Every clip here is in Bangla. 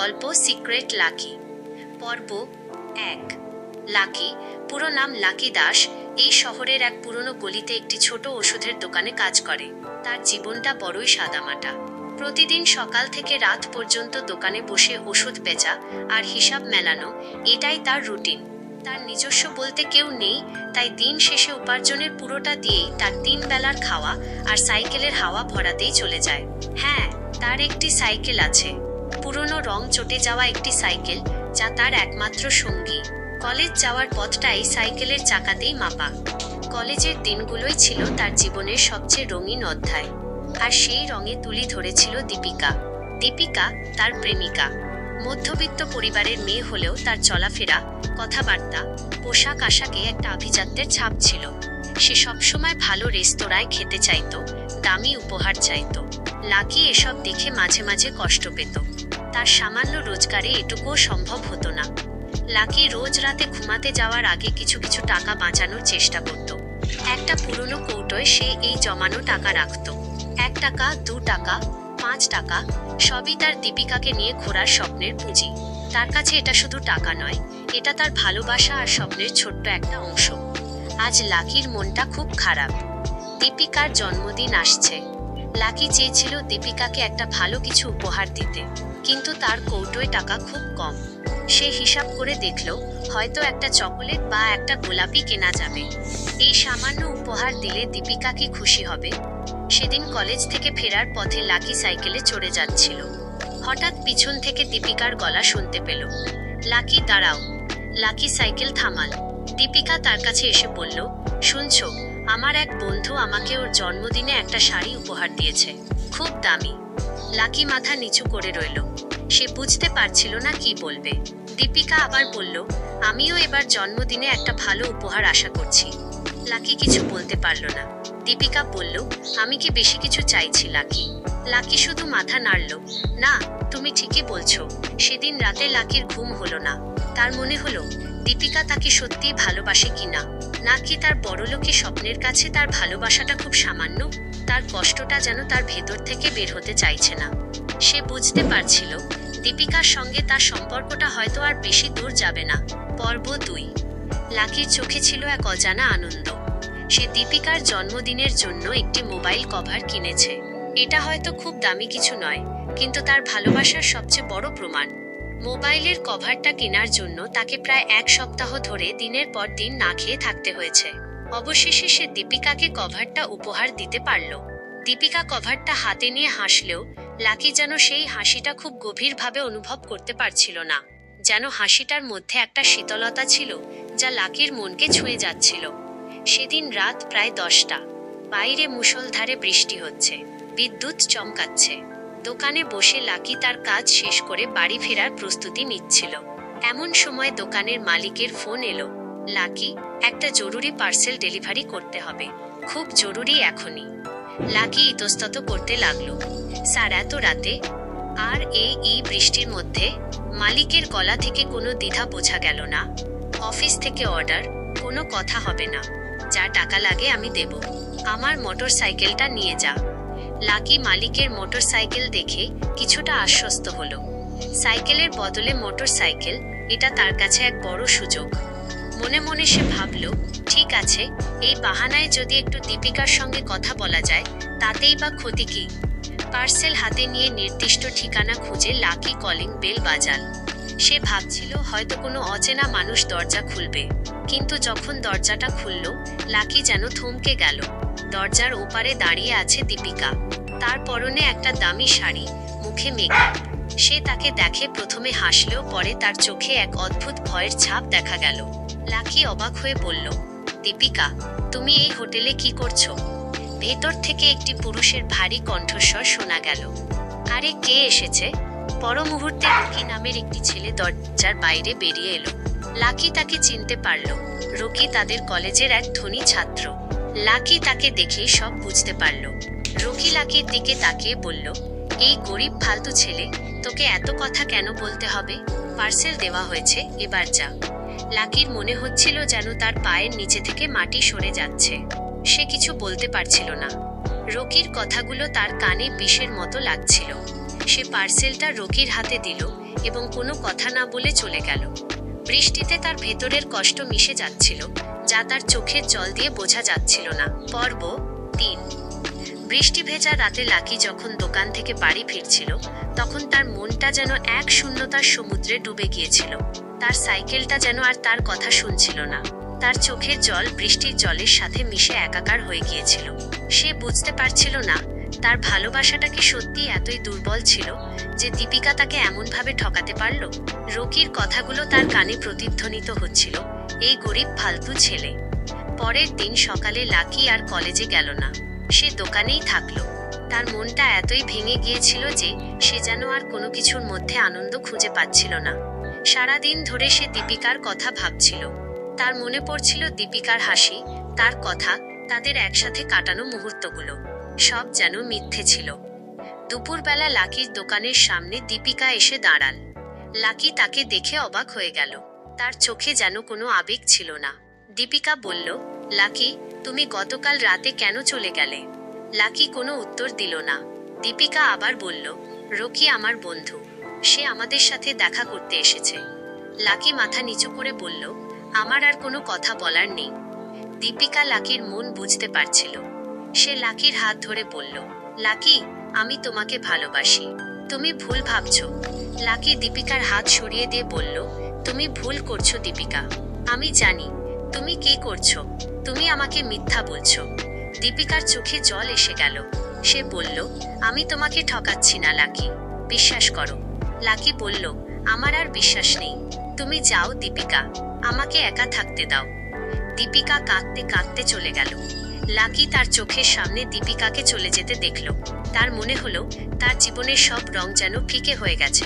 গল্প সিক্রেট লাকি। পর্ব এক। লাকি, পুরো নাম লাকি দাস, এই শহরের এক পুরনো গলিতে একটি ছোট ওষুধের দোকানে কাজ করে। তার জীবনটা বড়ই সাদামাটা। প্রতিদিন সকাল থেকে রাত পর্যন্ত দোকানে বসে ওষুধ বেচা আর হিসাব মেলানো, এটাই তার রুটিন। তার নিজস্ব বলতে কেউ নেই, তাই দিন শেষে উপার্জনের পুরোটা দিয়েই তার তিন বেলার খাওয়া আর সাইকেলের হাওয়া ভরাতেই চলে যায়। হ্যাঁ তার একটি সাইকেল আছে। পুরনো রং চটে যাওয়া একটি সাইকেল, যা তার একমাত্র সঙ্গী। কলেজ যাওয়ার পথটাই সাইকেলের চাকাতেই মাপা। কলেজের দিনগুলোই ছিল তার জীবনের সবচেয়ে রঙিন অধ্যায়। আর সেই রঙে তুলি ধরেছিল দীপিকা। দীপিকা তার প্রেমিকা। মধ্যবিত্ত পরিবারের মেয়ে হলেও তার চলাফেরা, কথাবার্তা, পোশাক আশাকে একটা আভিজাত্যের ছাপ ছিল। সে সবসময় ভালো রেস্তোরাঁয় খেতে চাইত, দামি উপহার চাইত। লাকি এসব দেখে মাঝে মাঝে কষ্ট পেত। তার সামান্য রোজগারে এটুকুও সম্ভব হতো না। লাকি রোজ রাতে ঘুমাতে যাওয়ার আগে কিছু কিছু টাকা বাঁচানোর চেষ্টা করত। একটা পুরনো কৌটোয় সে এই জমানো টাকা রাখত। এক টাকা, দু টাকা, পাঁচ টাকা, সবই তার দীপিকাকে নিয়ে ঘোরার স্বপ্নের পুঁজি। তার কাছে এটা শুধু টাকা নয়, এটা তার ভালোবাসা আর স্বপ্নের ছোট্ট একটা অংশ। আজ লাকির মনটা খুব খারাপ। দীপিকার জন্মদিন আসছে। লাকি চেয়েছিল দীপিকাকে একটা ভালো কিছু উপহার দিতে, কিন্তু তার কৌটোয় টাকা খুব কম। সে হিসাব করে দেখল, হয়তো একটা চকোলেট বা একটা গোলাপি কেনা যাবে। এই সামান্য উপহার দিলে দীপিকা কি খুশি হবে? সেদিন কলেজ থেকে ফেরার পথে লাকি সাইকেলে চড়ে যাচ্ছিল। হঠাৎ পিছন থেকে দীপিকার গলা শুনতে পেল। লাকি, দাঁড়াও। লাকি সাইকেল থামাল। দীপিকা তার কাছে এসে বলল, শুনছ, আমার এক বন্ধু আমাকে ওর জন্মদিনে একটা শাড়ি উপহার দিয়েছে, খুব দামি। লাকি মাথা নিচু করে রইল। সে বুঝতে পারছিল না কি বলবে। দীপিকা আবার বলল, আমিও এবার জন্মদিনে একটা ভালো উপহার আশা করছি লাকি কিছু বলতে পারল না। দীপিকা বলল, আমি কি বেশি কিছু চাইছি, লাকি? লাকি শুধু মাথা নাড়ল। না, তুমি ঠিকই বলছো। সেদিন রাতে লাকির ঘুম হলো না। তার মনে হলো দীপিকা তাকে সত্যিই ভালোবাসে কিনা? নাকি তার বড়লোকি স্বপ্নের কাছে তার ভালোবাসাটা খুব সামান্য? তার কষ্টটা যেন তার ভেতর থেকে বের হতে চাইছে না। সে বুঝতে পারছিল, দীপিকার সঙ্গে তার সম্পর্কটা হয়তো আর বেশি দূর যাবে না। পর্ব দুই। লাকির চোখে ছিল এক অজানা আনন্দ। সে দীপিকার জন্মদিনের জন্য একটি মোবাইল কভার কিনেছে। এটা হয়তো খুব দামি কিছু নয়, কিন্তু তার ভালোবাসার সবচেয়ে বড় প্রমাণ। মোবাইলের কভারটা কেনার জন্য তাকে প্রায় এক সপ্তাহ ধরে দিনের পর দিন না খেয়ে থাকতে হয়েছে। অবশেষে সে দীপিকাকে কভারটা উপহার দিতে পারল। দীপিকা কভারটা হাতে নিয়ে হাসলেও লাকি যেন সেই হাসিটা খুব গভীরভাবে অনুভব করতে পারছিল না। যেন হাসিটার মধ্যে একটা শীতলতা ছিল যা লাকির মনকে ছুঁয়ে যাচ্ছিল। সেদিন রাত প্রায় দশটা। বাইরে মুষলধারে বৃষ্টি হচ্ছে। বিদ্যুৎ চমকাচ্ছে। দোকানে বসে লাকি তার কাজ শেষ করে বাড়ি ফেরার প্রস্তুতি নিচ্ছিল। এমন সময় দোকানের মালিকের ফোন এলো। লাকি, একটা জরুরি পার্সেল ডেলিভারি করতে হবে। খুব জরুরি এখনই। লাকি ইতস্তত করতে লাগল। স্যার, এত রাতে? আর এই বৃষ্টির মধ্যে? মালিকের গলা থেকে কোনো দ্বিধা বোঝা গেল না। অফিস থেকে অর্ডার, কোনো কথা হবে না। যা টাকা লাগে আমি দেব। আমার মোটর সাইকেলটা নিয়ে যা। লাকি মালিকের মোটর সাইকেল দেখে কিছুটা আশ্বস্ত হলো। সাইকেলের বদলে মোটর সাইকেল এটা তার কাছে এক বড় সুযোগ। মনে মনে সে ভাবল, ঠিক আছে, এই বাহানায় যদি একটু দীপিকার সঙ্গে কথা বলা যায়, তাতেই বা ক্ষতি কি? পার্সেল হাতে নিয়ে নির্দিষ্ট ঠিকানা খুঁজে লাকি কলিং বেল বাজাল। সে ভাবছিল, হয়তো কোনো অচেনা মানুষ দরজা খুলবে। কিন্তু যখন দরজাটা খুলল, লাকি যেন থমকে গেল। দরজার ওপারে দাঁড়িয়ে আছে দীপিকা। তার পরনে একটা দামি শাড়ি, মুখে মেকআপ সে তাকে দেখে প্রথমে হাসলেও পরে তার চোখে এক অদ্ভুত ভয়ের ছাপ দেখা গেল। লাকি অবাক হয়ে বলল, দীপিকা, তুমি এই হোটেলে কি করছ? ভেতর থেকে একটি পুরুষের ভারী কণ্ঠস্বর শোনা গেল, আরে, কে এসেছে? পর মুহূর্তে রকি নামের একটি ছেলে দরজার বাইরে বেরিয়ে এলো। লাকি তাকে চিনতে পারল, রকি তাদের কলেজের এক ধনী ছাত্র। লাকি তাকে দেখেই সব বুঝতে পারল। রকি লাকির দিকে তাকিয়ে বলল, এই গরিব ফালতু ছেলে, তোকে এত কথা কেন বলতে হবে? পার্সেল দেওয়া হয়েছে, এবার যা। লাকির মনে হচ্ছিল যেন তার পায়ের নিচে থেকে মাটি সরে যাচ্ছে। সে কিছু বলতে পারছিল না। রকির কথাগুলো তার কানে বিষের মতো লাগছিল। সে পার্সেলটা রকির হাতে দিল এবং কোনো কথা না বলে চলে গেল। বৃষ্টিতে তার ভেতরের কষ্ট মিশে যাচ্ছিল। যা তার চোখের জল দিয়ে বোঝা যাচ্ছিল না। পর্ব তিন। বৃষ্টি ভেজা রাতে লাকি যখন দোকান থেকে বাড়ি ফিরছিল, তখন তার মনটা যেন এক শূন্যতার সমুদ্রে ডুবে গিয়েছিল। তার সাইকেলটা যেন আর তার কথা শুনছিল না। তার চোখের জল বৃষ্টির জলের সাথে মিশে একাকার হয়ে গিয়েছিল। সে বুঝতে পারছিল না, তার ভালোবাসাটা কি সত্যি এতই দুর্বল ছিল যে দীপিকা তাকে এমনভাবে ঠকাতে পারল? রকির কথাগুলো তার কানে প্রতিধ্বনিত হচ্ছিল। এই গরিব ফালতু ছেলে। পরের দিন সকালে লাকি আর কলেজে গেল না। সে দোকানেই থাকল। তার মনটা এতই ভেঙে গিয়েছিল যে সে যেন আর কোনো কিছুর মধ্যে আনন্দ খুঁজে পাচ্ছিল না। সারাদিন ধরে সে দীপিকার কথা ভাবছিল। তার মনে পড়ছিল দীপিকার হাসি, তার কথা, তাদের একসাথে কাটানো মুহূর্তগুলো। সব যেন মিথ্যে ছিল। দুপুরবেলা লাকির দোকানের সামনে দীপিকা এসে দাঁড়াল লাকি তাকে দেখে অবাক হয়ে গেল। তার চোখে যেন কোনো আবেগ ছিল না। দীপিকা বলল, লাকি, তুমি গতকাল রাতে কেন চলে গেলে? লাকি কোনো উত্তর দিল না। দীপিকা আবার বলল, রকি আমার বন্ধু, সে আমাদের সাথে দেখা করতে এসেছে। লাকি মাথা নিচু করে বলল, আমার আর কোনো কথা বলার নেই। দীপিকা লাকির মন বুঝতে পারছিল। সে লাকির হাত ধরে বলল, লাকি, আমি তোমাকে ভালোবাসি। তুমি ভুল ভাবছ। লাকি দীপিকার হাত সরিয়ে দিয়ে বলল তুমি ভুল করছ, দীপিকা। আমি জানি, তুমি কি করছ? তুমি আমাকে মিথ্যা বলছো। দীপিকার চোখে জল এসে গেল। সে বলল, আমি তোমাকে ঠকাচ্ছি না, লাকি। বিশ্বাস করো। লাকি বলল, আমার আর বিশ্বাস নেই। তুমি যাও, দীপিকা। আমাকে একা থাকতে দাও। দীপিকা কাঁদতে কাঁদতে চলে গেল। লাকি তার চোখের সামনে দীপিকাকে চলে যেতে দেখল। তার মনে হলো, তার জীবনের সব রং যেন ফিকে হয়ে গেছে।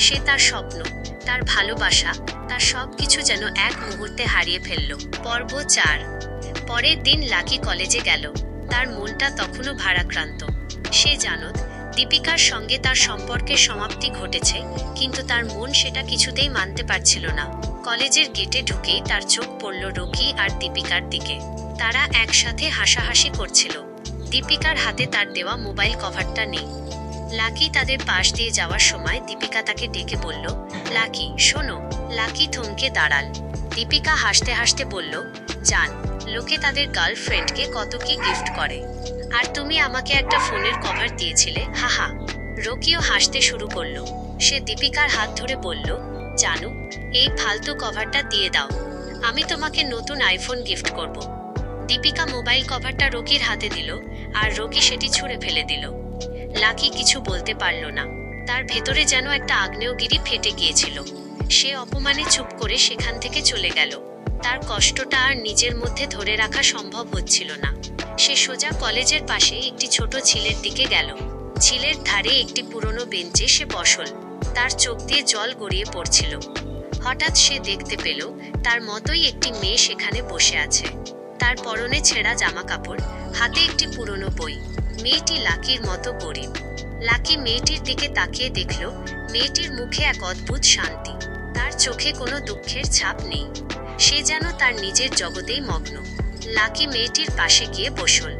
সে তার স্বপ্ন, তার ভালোবাসা, তার সব কিছু যেন এক মুহূর্তে হারিয়ে ফেলল। পর্ব চার। পরের দিন লাকি কলেজে গেল। তার মনটা তখনও ভারাক্রান্ত। সে জানত, দীপিকার সঙ্গে তার সম্পর্কের সমাপ্তি ঘটেছে, কিন্তু তার মন সেটা কিছুতেই মানতে পারছিল না। কলেজের গেটে ঢুকেই তার চোখ পড়ল রকি আর দীপিকার দিকে। তারা একসাথে হাসাহাসি করছিল। দীপিকার হাতে তার দেওয়া মোবাইল কভারটা নেই। লাকি তাদের পাশ দিয়ে যাওয়ার সময় দীপিকা তাকে ডেকে বলল, লাকি, শোনো, লাকি থমকে দাঁড়াল। দীপিকা হাসতে হাসতে বলল, জান, লোকে তাদের গার্লফ্রেন্ডকে কত কি গিফট করে। আর তুমি আমাকে একটা ফোনের কভার দিয়েছিলে, হাহা। রকিও হাসতে শুরু করল। সে দীপিকার হাত ধরে বলল, জানু, এই ফালতু কভারটা দিয়ে দাও। আমি তোমাকে নতুন আইফোন গিফট করব। দীপিকা মোবাইল কভারটা রকির হাতে দিল, আর রকি সেটি ছুঁড়ে ফেলে দিল। লাকি কিছু বলতে পারল না। তার ভেতরে যেন একটা আগ্নেয়গিরি ফেটে গিয়েছিল। সে অপমানে চুপ করে সেখান থেকে চলে গেল। তার কষ্টটা আর নিজের মধ্যে ধরে রাখা সম্ভব হচ্ছিল না। সে সোজা কলেজের পাশে একটি ছোট ঝিলের দিকে গেল। ঝিলের ধারে একটি পুরনো বেঞ্চে সে বসল। তার চোখ দিয়ে জল গড়িয়ে পড়ছিল। হঠাৎ সে দেখতে পেল, তার মতোই একটি মেয়ে সেখানে বসে আছে। তার পরনে ছেঁড়া জামা কাপড় হাতে একটি পুরনো বই। মেয়েটি লাকির মতো গরিব। লাকি মেয়েটির দিকে তাকিয়ে দেখল, মেয়েটির মুখে এক অদ্ভুত শান্তি। তার চোখে কোনো দুঃখের ছাপ নেই। সে যেন তার নিজের জগতেই মগ্ন। লাকি মেয়েটির পাশে গিয়ে বসল।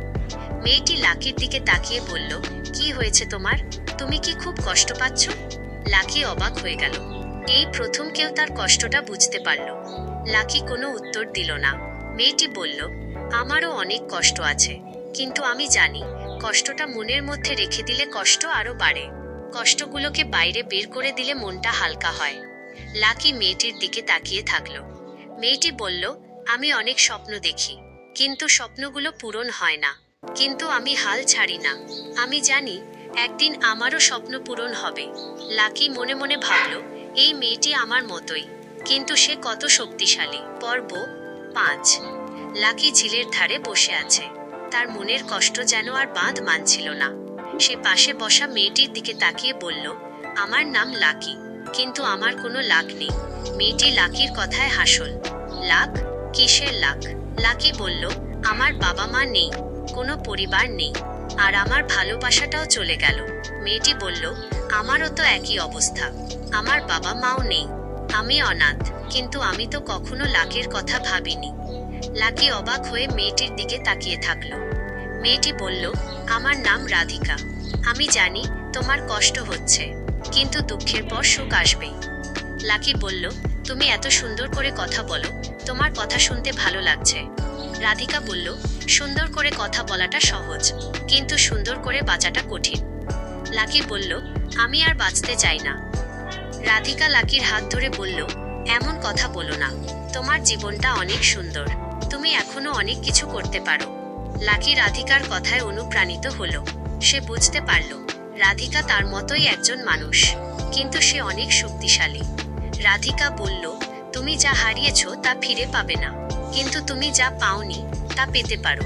মেয়েটি লাকির দিকে তাকিয়ে বলল, কি হয়েছে তোমার? তুমি কি খুব কষ্ট পাচ্ছ? লাকি অবাক হয়ে গেল। এই প্রথম কেউ তার কষ্টটা বুঝতে পারল। লাকি কোনো উত্তর দিল না। মেয়েটি বলল, আমারও অনেক কষ্ট আছে, কিন্তু আমি জানি কষ্টটা মনের মধ্যে রেখে দিলে কষ্ট আরও বাড়ে। কষ্টগুলোকে বাইরে বের করে দিলে মনটা হালকা হয়। লাকি মেয়েটির দিকে তাকিয়ে থাকল। মেয়েটি বলল, আমি অনেক স্বপ্ন দেখি, কিন্তু স্বপ্নগুলো পূরণ হয় না। কিন্তু আমি হাল ছাড়ি না। আমি জানি, একদিন আমারও স্বপ্ন পূরণ হবে। লাকি মনে মনে ভাবল, এই মেয়েটি আমার মতোই, কিন্তু সে কত শক্তিশালী। পর্ব পাঁচ। লাকি ঝিলের ধারে বসে আছে। তার মনের কষ্ট যেন আর বাঁধ মানছিল না। সে পাশে বসা মেয়েটির দিকে তাকিয়ে বলল, আমার নাম লাকি, কিন্তু আমার কোনো লাক নেই। মেয়েটি লাকির কথায় হাসল। লাক? কিসের লাক? লাকি বলল, আমার বাবা মা নেই, কোনো পরিবার নেই, আর আমার ভালোবাসাটাও চলে গেল। মেয়েটি বলল, আমারও তো একই অবস্থা। আমার বাবা মাও নেই। আমি অনাথ, কিন্তু আমি তো কখনো লাকের কথা ভাবিনি। লাকি অবাক হয়ে মেয়েটির দিকে তাকিয়ে থাকল। মেয়েটি বলল, আমার নাম রাধিকা। আমি জানি তোমার কষ্ট হচ্ছে, কিন্তু দুঃখের পর সুখ আসবেই। লাকি বলল, তুমি এত সুন্দর করে কথা বলো, তোমার কথা শুনতে ভালো লাগছে। রাধিকা বলল, সুন্দর করে কথা বলাটা সহজ, কিন্তু সুন্দর করে বাঁচাটা কঠিন। লাকি বলল, আমি আর বাঁচতে চাই না। রাধিকা লাকির হাত ধরে বলল, এমন কথা বলো না, তোমার জীবনটা অনেক সুন্দর। তুমি এখনও অনেক কিছু করতে পারো। লাকি রাধিকার কথায় অনুপ্রাণিত হলো। সে বুঝতে পারল, রাধিকা তার মতোই একজন মানুষ, কিন্তু সে অনেক শক্তিশালী। রাধিকা বলল, তুমি যা হারিয়েছ তা ফিরে পাবে না, কিন্তু তুমি যা পাওনি তা পেতে পারো।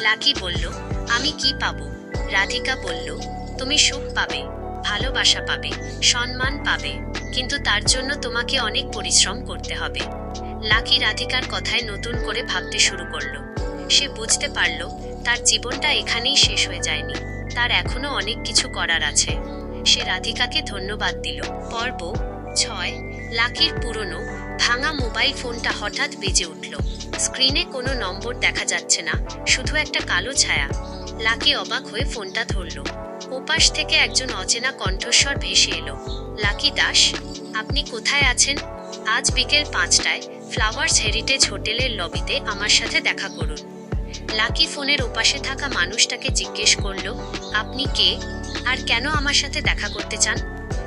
লাকি বলল, আমি কি পাবো? রাধিকা বলল, তুমি সুখ পাবে। ভালোবাসা পাবে, সম্মান পাবে, কিন্তু তার জন্য তোমাকে অনেক পরিশ্রম করতে হবে। লাকি রাধিকার কথায় নতুন করে ভাবতে শুরু করল। সে বুঝতে পারল, তার জীবনটা এখানেই শেষ হয়ে যায়নি। তার এখনও অনেক কিছু করার আছে। সে রাধিকাকে ধন্যবাদ দিল। পর্ব ছয়, লাকির পুরনো, ভাঙা মোবাইল ফোনটা হঠাৎ বেজে উঠল। স্ক্রিনে কোনো নম্বর দেখা যাচ্ছে না, শুধু একটা কালো ছায়া। লাকি অবাক হয়ে ফোনটা ধরল। ওপাশ থেকে একজন অচেনা কণ্ঠস্বর ভেসে এলো। লাকি দাস, আপনি কোথায় আছেন? আজ বিকেল পাঁচটায় ফ্লাওয়ার্স হেরিটেজ হোটেলের লবিতে আমার সাথে দেখা করুন। লাকি ফোনের ওপাশে থাকা মানুষটাকে জিজ্ঞেস করল, আপনি কে? আর কেন আমার সাথে দেখা করতে চান?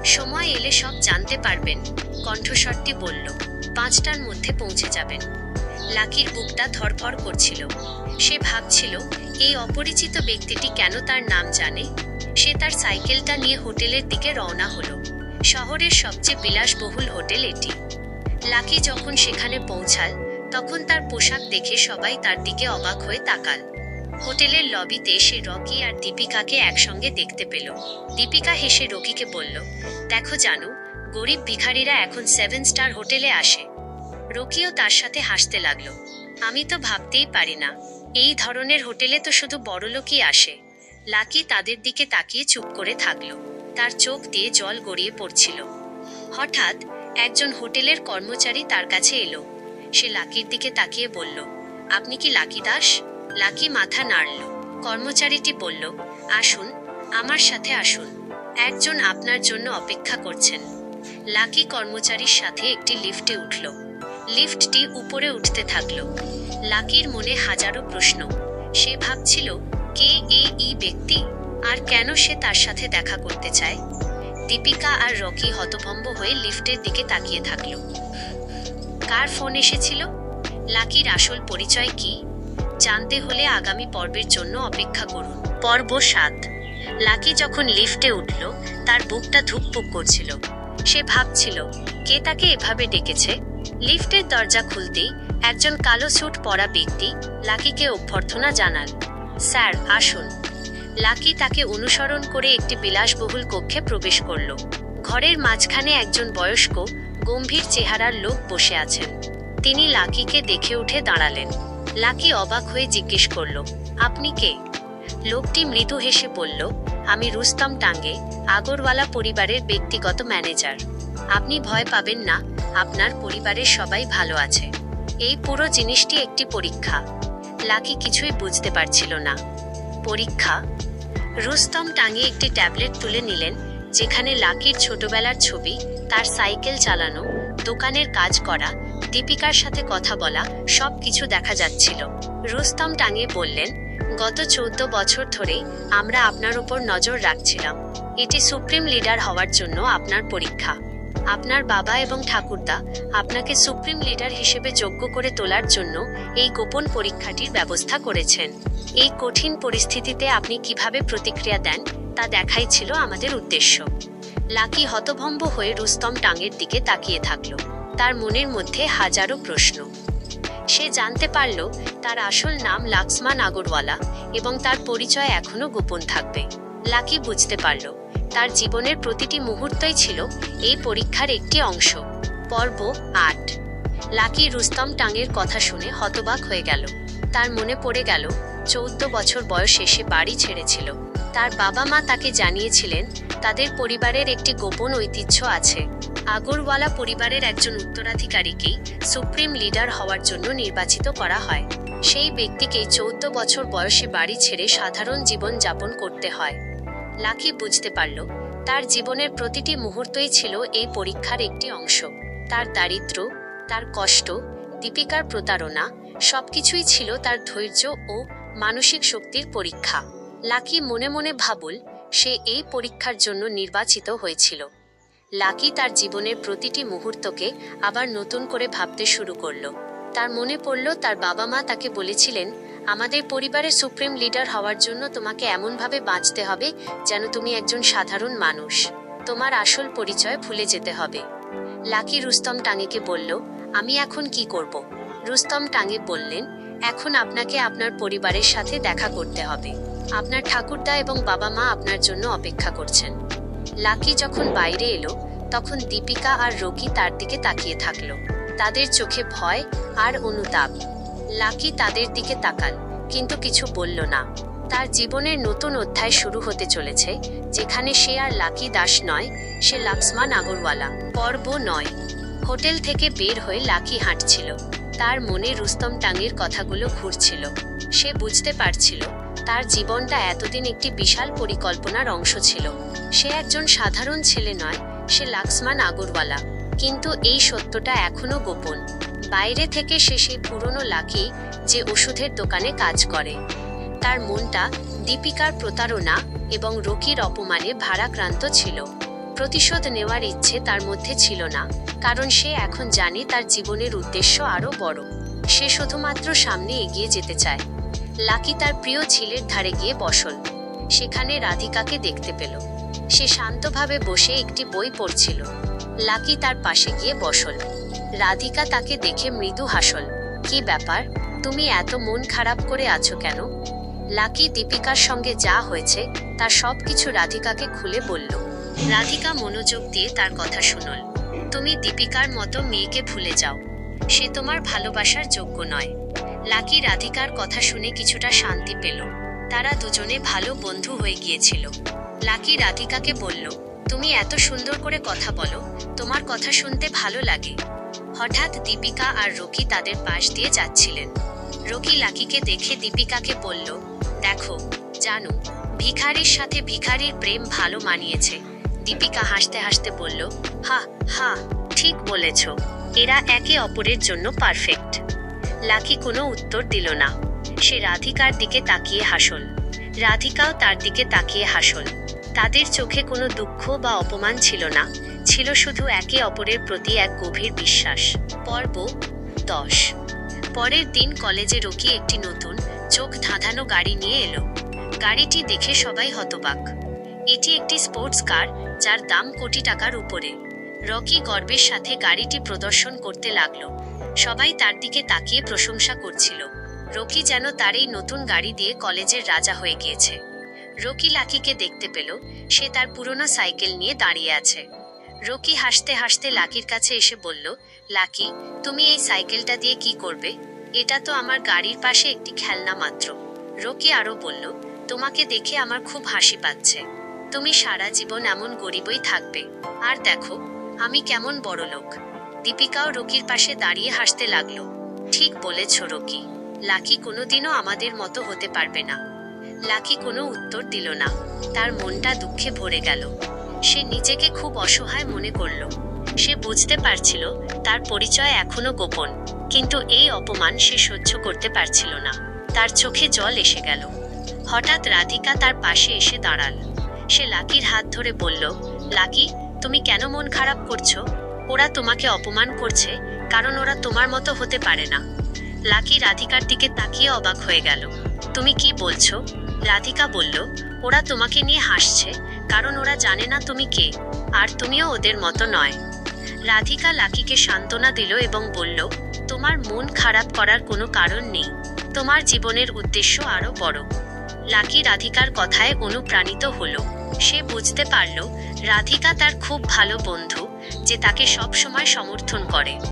সময় এলে সব জানতে পারবেন, কণ্ঠস্বরটি বলল। পাঁচটার মধ্যে পৌঁছে যাবেন। লাকির বুকটা ধরফর করছিল। সে ভাবছিল, এই অপরিচিত ব্যক্তিটি কেন তার নাম জানে? সে তার সাইকেলটা নিয়ে হোটেলের দিকে রওনা হলো। শহরের সবচেয়ে বিলাসবহুল হোটেল এটি। লাকি যখন সেখানে পৌঁছাল, তখন তার পোশাক দেখে সবাই তার দিকে অবাক হয়ে তাকাল। হোটেলের লবিতে সে রকি আর দীপিকাকে একসঙ্গে দেখতে পেল। দীপিকা হেসে রকিকে বলল, দেখো জানু, গরিব ভিখারিরা এখন সেভেন স্টার হোটেলে আসে। রকিও তার সাথে হাসতে লাগল, আমি তো ভাবতেই পারি না, এই ধরনের হোটেলে তো শুধু বড়লোকই আসে। লাকি তাদের দিকে তাকিয়ে চুপ করে থাকল। তার চোখ দিয়ে জল গড়িয়ে পড়ছিল। হঠাৎ একজন হোটেলের কর্মচারী তার কাছে এলো। সে লাকির দিকে তাকিয়ে বলল, আপনি কি লাকি দাস? লাকি মাথা নাড়ল। কর্মচারীটি বলল, আসুন, আমার সাথে আসুন। একজন আপনার জন্য অপেক্ষা করছেন। লাকি কর্মচারীর সাথে একটি লিফটে উঠল। লিফটটি উপরে উঠতে থাকল। লাকির মনে হাজারো প্রশ্ন। সে ভাবছিল কে এ ই ব্যক্তি? আর কেন সে তার সাথে দেখা করতে চায়? দীপিকা আর রকি হতভম্ব হয়ে লিফটের দিকে তাকিয়ে থাকল। কার ফোন এসেছিল? লাকির আসল পরিচয় কি? জানতে হলে আগামী পর্বের জন্য অপেক্ষা করুন। পর্ব সাত। লাকি যখন লিফটে উঠল, তার বুকটা ধুকপুক করছিল। সে ভাবছিল, কে তাকে এভাবে ডেকেছে? লিফটের দরজা খুলতেই একজন কালো স্যুট পরা ব্যক্তি লাকিকে অভ্যর্থনা জানাল। স্যার, আসুন। লাকি তাকে অনুসরণ করে একটি বিলাসবহুল কক্ষে প্রবেশ করল। ঘরের মাঝখানে একজন বয়স্ক, গম্ভীর চেহারার লোক বসে আছেন। তিনি লাকিকে দেখে উঠে দাঁড়ালেন। লাকি অবাক হয়ে জিজ্ঞেস করল, আপনি কে? লোকটি মৃদু হেসে বলল, আমি রুস্তম টাঙ্গে, আগরওয়ালা পরিবারের ব্যক্তিগত ম্যানেজার। আপনি ভয় পাবেন না, আপনার পরিবারের সবাই ভালো আছে। এই পুরো জিনিসটি একটি পরীক্ষা। লাকি কিছুই বুঝতে পারছিল না। পরীক্ষা। রুস্তম টাঙিয়ে একটি ট্যাবলেট তুলে নিলেন, যেখানে লাকির ছোটবেলার ছবি, তার সাইকেল চালানো, দোকানের কাজ করা, দীপিকার সাথে কথা বলা সব কিছু দেখা যাচ্ছিল। রুস্তম টাঙিয়ে বললেন, গত চৌদ্দ বছর ধরে আমরা আপনার উপর নজর রাখছিলাম। এটি সুপ্রিম লিডার হওয়ার জন্য আপনার পরীক্ষা। আপনার বাবা এবং ঠাকুরদা আপনাকে সুপ্রিম লিডার হিসেবে যোগ্য করে তোলার জন্য এই গোপন পরীক্ষাটির ব্যবস্থা করেছেন। এই কঠিন পরিস্থিতিতে আপনি কীভাবে প্রতিক্রিয়া দেন, তা দেখাই ছিল আমাদের উদ্দেশ্য। লাকি হতভম্ব হয়ে রুস্তম টাঙের দিকে তাকিয়ে থাকল। তার মনের মধ্যে হাজারো প্রশ্ন। সে জানতে পারল, তার আসল নাম লাক্সমান আগরওয়ালা এবং তার পরিচয় এখনও গোপন থাকবে। লাকি বুঝতে পারল তার জীবনের প্রতিটি মুহূর্তই ছিল এই পরীক্ষার একটি অংশ। পর্ব আট। লাকি রুস্তম টাঙের কথা শুনে হতবাক হয়ে গেল। তার মনে পড়ে গেল, চৌদ্দ বছর বয়সে সে বাড়ি ছেড়েছিল। তার বাবা মা তাকে জানিয়েছিলেন, তাদের পরিবারের একটি গোপন ঐতিহ্য আছে। আগরওয়ালা পরিবারের একজন উত্তরাধিকারীকেই সুপ্রিম লিডার হওয়ার জন্য নির্বাচিত করা হয়। সেই ব্যক্তিকে চৌদ্দ বছর বয়সে বাড়ি ছেড়ে সাধারণ জীবন যাপন করতে হয়। লাকি বুঝতে পারল, তার জীবনের প্রতিটি মুহূর্তই ছিল এই পরীক্ষার একটি অংশ। তার দারিদ্র্য তার কষ্ট, দীপিকার প্রতারণা, সবকিছুই ছিল তার ধৈর্য ও মানসিক শক্তির পরীক্ষা। লাকি মনে মনে ভাবুল, সে এই পরীক্ষার জন্য নির্বাচিত হয়েছিল। লাকি তার জীবনের প্রতিটি মুহূর্তকে আবার নতুন করে ভাবতে শুরু করল। তার মনে পড়ল, তার বাবা মা তাকে বলেছিলেন আমাদের পরিবারের সুপ্রিম লিডার হওয়ার জন্য তোমাকে এমনভাবে বাঁচতে হবে যেন তুমি একজন সাধারণ মানুষ। তোমার আসল পরিচয় ভুলে যেতে হবে। লাকি রুস্তম টাঙেকে বলল, আমি এখন কি করব? রুস্তম টাঙে বললেন, এখন আপনাকে আপনার পরিবারের সাথে দেখা করতে হবে। আপনার ঠাকুরদা এবং বাবা মা আপনার জন্য অপেক্ষা করছেন। লাকি যখন বাইরে এলো, তখন দীপিকা আর রকি তার দিকে তাকিয়ে থাকল। তাদের চোখে ভয় আর অনুতাপ। লাকি তাদের দিকে তাকাল, কিন্তু কিছু বলল না। তার জীবনের নতুন অধ্যায় শুরু হতে চলেছে, যেখানে সে আর লাকি দাস নয়, সে লাক্সমান আগরওয়ালা, পর্ব নয়। হোটেল থেকে বের হয়ে লাকি হাঁটছিল। তার মনে রুস্তম টাঙ্গের কথাগুলো ঘুরছিল। সে বুঝতে পারছিল, তার জীবনটা এতদিন একটি বিশাল পরিকল্পনার অংশ ছিল। সে একজন সাধারণ ছেলে নয়, সে লাক্সমান আগরওয়ালা, কিন্তু এই সত্যটা এখনও গোপন। বাইরে থেকে সে সেই পুরনো লাকি যে ওষুধের দোকানে কাজ করে। তার মনটা দীপিকার প্রতারণা এবং রকির অপমানে ভারাক্রান্ত ছিল। প্রতিশোধ নেওয়ার ইচ্ছে তার মধ্যে ছিল না, কারণ সে এখন জানে তার জীবনের উদ্দেশ্য আরও বড়। সে শুধুমাত্র সামনে এগিয়ে যেতে চায়। লাকি তার প্রিয় ঝিলের ধারে গিয়ে বসল। সেখানে রাধিকাকে দেখতে পেল। সে শান্তভাবে বসে একটি বই পড়ছিল। লাকি তার পাশে গিয়ে বসল। রাধিকা তাকে দেখে মৃদু হাসল। কি ব্যাপার? তুমি এত মন খারাপ করে আছো কেন? লাকি দীপিকার সঙ্গে যা হয়েছে তার সব কিছু রাধিকাকে খুলে বলল। রাধিকা মনোযোগ দিয়ে তার কথা শুনল। তুমি দীপিকার মতো মেয়েকে ভুলে যাও। সে তোমার ভালোবাসার যোগ্য নয়। লাকি রাধিকার কথা শুনে কিছুটা শান্তি পেল। তারা দুজনে ভালো বন্ধু হয়ে গিয়েছিল। লাকি রাধিকাকে বলল, তুমি এত সুন্দর করে কথা বলো। তোমার কথা শুনতে ভালো লাগে। হঠাৎ দীপিকা আর রকি তাদের পাশ দিয়ে যাচ্ছিলেন। রকি লাকিকে দেখে দীপিকাকে বলল, দেখো, জানো, ভিখারির সাথে ভিখারির প্রেম ভালো মানিয়েছে। দীপিকা হাসতে হাসতে বলল, হা হা, ঠিক বলেছ। এরা একে অপরের জন্য পারফেক্ট। লাকি কোনো উত্তর দিল না। সে রাধিকার দিকে তাকিয়ে হাসল। রাধিকাও তার দিকে তাকিয়ে হাসল। তাদের চোখে কোনো দুঃখ বা অপমান ছিল না। ছিল শুধু একে অপরের প্রতি এক গভীর বিশ্বাস। পর্ব দশ। পরের দিন কলেজে রকি একটি নতুন, চোখ ধাঁধানো গাড়ি নিয়ে এলো। গাড়িটি দেখে সবাই হতবাক। এটি একটি স্পোর্টস কার, যার দাম কোটি টাকার উপরে। রকি গর্বের সাথে গাড়িটি প্রদর্শন করতে লাগল। সবাই তার দিকে তাকিয়ে প্রশংসা করছিল। রকি যেন তার এই নতুন গাড়ি দিয়ে কলেজের রাজা হয়ে গিয়েছে। রকি লাকিকে দেখতে পেল। সে তার পুরনো সাইকেল নিয়ে দাঁড়িয়ে আছে। রকি হাসতে হাসতে লাকির কাছে এসে বলল, লাকি, তুমি এই সাইকেলটা দিয়ে কি করবে? এটা তো আমার গাড়ির পাশে একটি খেলনা মাত্র। রকি আরও বলল, তোমাকে দেখে আমার খুব হাসি পাচ্ছে। তুমি সারা জীবন এমন গরিবই থাকবে। আর দেখো, আমি কেমন বড় লোক। দীপিকাও রকির পাশে দাঁড়িয়ে হাসতে লাগল। ঠিক বলেছ রকি। লাকি কোনোদিনও আমাদের মতো হতে পারবে না। লাকি কোনো উত্তর দিল না। তার মনটা দুঃখে ভরে গেল। সে নিজেকে খুব অসহায় মনে করল। সে বুঝতে পারছিল তার পরিচয় এখনও গোপন, কিন্তু এই অপমান সে সহ্য করতে পারছিল না। তার চোখে জল এসে গেল। হঠাৎ রাধিকা তার পাশে এসে দাঁড়াল। সে লাকির হাত ধরে বলল, লাকি, তুমি কেন মন খারাপ করছ? ওরা তোমাকে অপমান করছে, কারণ ওরা তোমার মতো হতে পারে না। লাকি রাধিকার দিকে তাকিয়ে অবাক হয়ে গেল। তুমি কি বলছো? রাধিকা বলল, ওরা তোমাকে নিয়ে হাসছে, কারণ ওরা জানে না তুমি কে, আর তুমিও ওদের মতো নয়। রাধিকা লাকিকে সান্ত্বনা দিল এবং বলল, তোমার মন খারাপ করার কোনো কারণ নেই, তোমার জীবনের উদ্দেশ্য আরও বড়। লাকি রাধিকার কথায় অনুপ্রাণিত হলো। সে বুঝতে পারল, রাধিকা তার খুব ভালো বন্ধু, যে তাকে সব সময় সমর্থন করে।